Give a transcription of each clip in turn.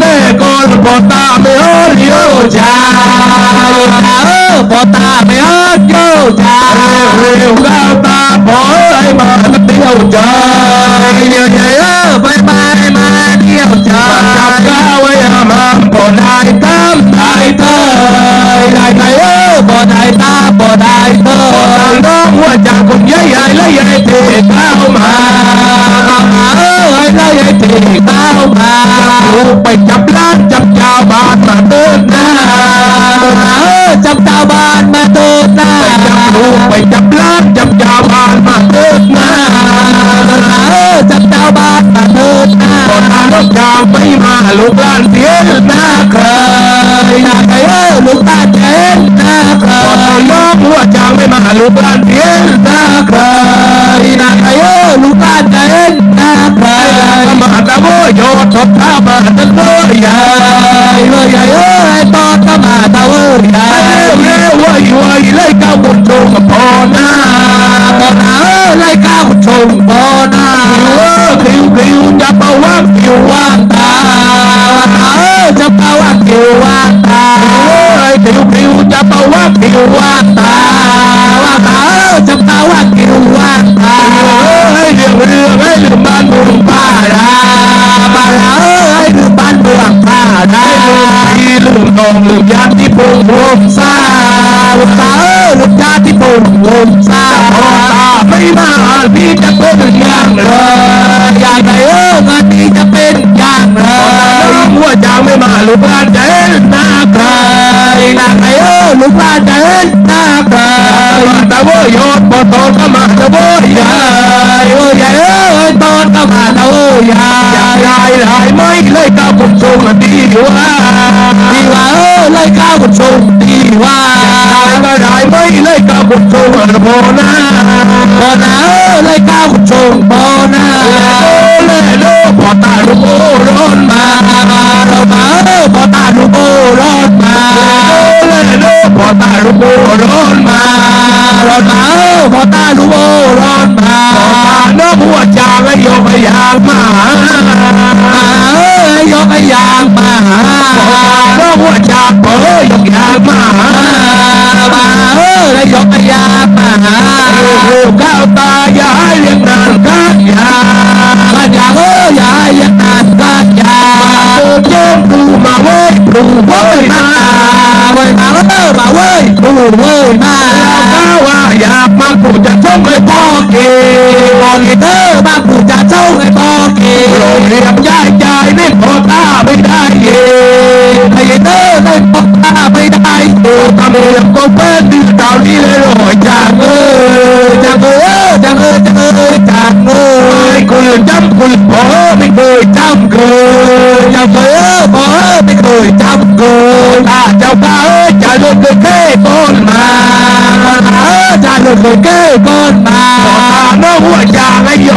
แต่ก่อนพอตาไม่เอิญโยชาเออพอตาไม่เอิดโยชาเร็วก้าวตาพอ ឲ្យចាប់ឡើងចាប់ចោលបានមកទើបណាចាប់ចោលបានមកទើបណាចាប់រូបឲ្យចាប់ឡើងចាប់ចោលបានមកទើបណាចាប់ចោលបានមកទើបណាគាត់ថាលោកចោលបីមកលោកឡានទៀតណាក្រៃណាក្រៃអើលោកតាចេនណាក្រៃគាត់យកពួកចោលបីមកលោកឡានទៀតណាក្រៃណាក្រៃអើលោកតាចេនណាក្រៃមកអត់ដល់យោធប់ថា กันเว้ยอยากให้เออลูกตาเจ็นหน้าเคยตะโวยามาตะวยใหญ่เอใหญ่เออตอนก็มาตาเว้ยใหญ่เร็วเร็วเว้ยเว้ยเลยก้าวบนโชงกับพอหน้าตอนเออไล่ก้าวชมบอหน้าเออคิวคิวอย่าเป่าว่างคิวว่างตาเออจะเป่าว่าคิวว่าตาเอ้ยคิวคิวอย่าเป่าว่างคิวว่าง องผ้าได้ที่ลืมนองลืมยานที่พงพงซาลูกตาเออลูกชาที่ปุ่มลมซาพอตาไม่มาพี่จะเป็นอย่างไรอยากได้เออเงินนี้จะเป็นอย่างไรหัวจางไม่มาลูกหลานจะเห็นหน้าใครอยากได้เออลูกหลานจะเห็นหน้าใครตะโวยโยนพอตอนก็มาตะโวยใหญ่เออใหญ่เออตอนก็มาเท่าใหญ่อยากได้หลายไม่ ยก้าวผมทรงดีว่าดีว่าเออเลยข้าวกุชมดีว่าได้ก็ได้ไม่เลยก้าวผมทรงพอหน้าบอนาเออเลยข้าวกุชมบอนาเล่เล่พอตาลูกโอ้ร้อนมาเรามาเออพอตาดูโบรอดมาเล่เล่พอตาลูกโอ้ร้อนมารอดมาเออพอตาดูโบรอดมาตาเนื้อหัวจางโยกยางมา เออแล้วยกไอ้ยามาลูกข้าวตาอย่าให้เลี้ยงนานกันยาบ้านยางเอออย่าให้ยังนานบ้านยางโยมดูมาเว้ยดูเว้ยมาเว้ยมาเออมาเว้ยดูเว้ยมาข้าว่าอยากมากูจะชมให้พ่อเกบอลเตอร์บ้ากูจะ เลยแค่ต้นมาเออจะหลุดเลยเก้ก้อนมาตาเนื้อหัวจางไอ้ย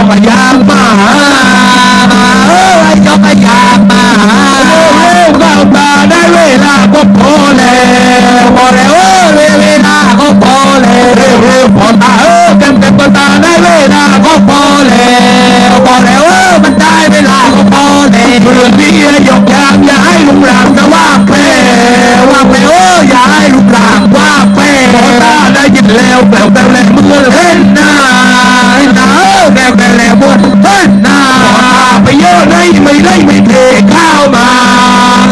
นานาเออแกแกแล้วบนเฮ้ยนาไปเยอะได้ไม่ได้ไม่เทข้าวมา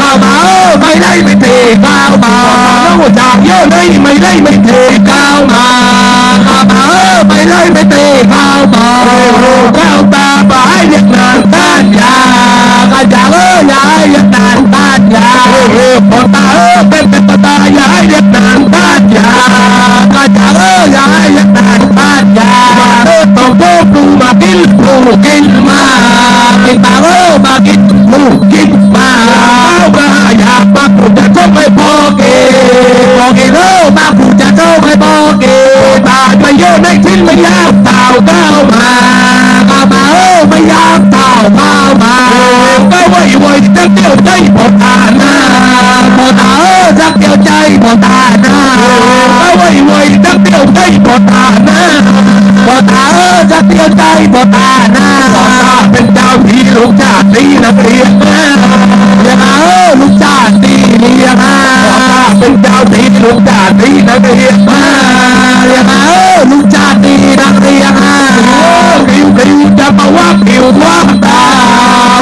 ข้าวมาไม่ได้ไม่เทข้าวมาแล้วหัวจากเยอะได้ไม่ได้ไม่เทข้าวมาข้าวมาไม่ได้ไม่เทข้าวมาเร็วข้าวตาไปเรียกนานท่านยากันอยากเอออย่าให้ยันนานบ้านยาเร็วเร็วพอตาเออ กินปลาเอมากินปลูกินมาข้าวก็อยากมาปลูจะชอบไม่พอเกพอกินเอมาผูจะเจ้าให้พอกินตาไม่เยอะในชิ้นไม่ยาวเต่าก้าวมาข้าวมาเออไม่ยากเต่าข้ามาก็ไว้ไว้จะเที่ยวใจพอตาหน้าพอตาเออรักเดียวใจพอตาหน้าก็ไว้ไว้จะเที่ยวใจพอตาหน้าพอตาเออรักเดียวใจพอตาหน้า ลูกจ่าตีนะเตีอย่าเออลูกจ่าตีนี่ยนะเป็นเจ้าวตีลูกจ่าตีนะเตีอย่าเออลูกจ่ากตีนะตียนะริ้วริ้วจะมาว่าผิวว่าตา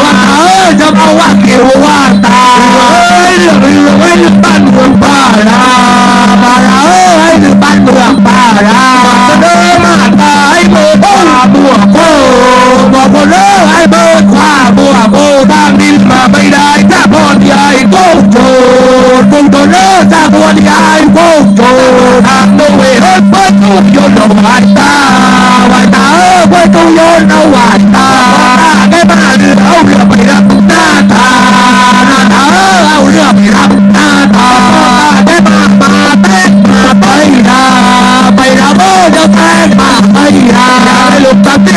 ว่าเออจะมาว่าผิวว่าตาเฮ้ยเรือไว้บ้านเมืองบ้าราบ้าราเอ้ยบ้งเมืองบ้าราเดินมาตายโม่บ้าบัว ตุงตัวเออจากตัวยายโบ